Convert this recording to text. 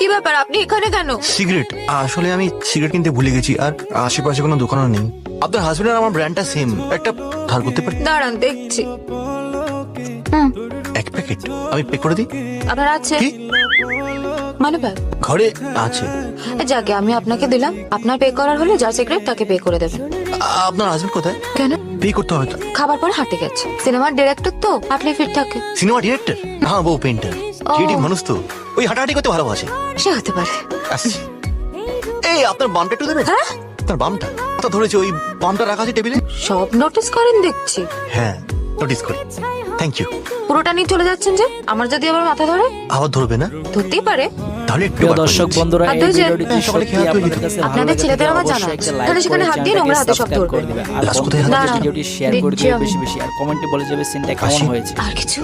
কি ব্যাপার? আপনি এখানে কেন? সিগারেট। আসলে আমি সিগারেট কিনতে ভুলে গেছি আর আশেপাশে কোনো দোকানও নেই। আপনার হাজবেন্ড আর আমার ব্র্যান্ডটা সেম একটা ধার করতে পারি? দাঁড়ান দেখছি। হুম। এক প্যাকেট আমি পে করে দিই? আপনার আছে? কি? মানে ব্যাগ ঘরে আছে। যাকে আমি আপনাকে দিলাম আপনার পে করার হলে যার সিগারেট তাকে পে করে দেবেন আপনার হাজবেন্ড কোথায়? কেন? পে করতে হবে তো। খাবার পরে হাঁটে গেছে। সিনেমার ডিরেক্টর তো আপনি ফিট থাকে সিনেমা ডিরেক্টর হ্যাঁ বউ পেন্টার ক্রিয়েটিভ মানুষ তো। ওই হাঁটাহাঁটি করতে ভালোবাসে। সে হতে পারে। আসছি এই আপনার বামটা একটু দেবেন? হ্যাঁ? আপনার বামটা? তো ধরেছে ওই বামটা রাখা আছে টেবিলে? সব নোটিস করেন দেখছি। হ্যাঁ। নোটিস করি থ্যাংক ইউ পুরোটা নিয়ে চলে যাচ্ছেন যে আমার যদি আবার মাথা ধরে আবার ধরবে না ধরতেই পারে তাহলে একটু প্রিয় দর্শক। বন্ধুরা এই যে- ভিডিওটি হ্যাঁ, সকালে সত্যি খেয়ে হাত ধুয়ে আপনাদের নিতে। কাছে ভালো আপনাদের লেগে ছেলেদের আমার জানা আছে। একটা লাইক তাহলে সেখানে করে হাত দিয়ে চ্যানেলটাকে নোংরা হাতে সব করে। দিবে আর কোথায় হাত দিয়েছে? ভিডিওটি শেয়ার করে দিচ্ছি আমি। বেশি বেশি আর কমেন্টে বলে যাবে সিনটা কেমন। হয়েছে আর কিছু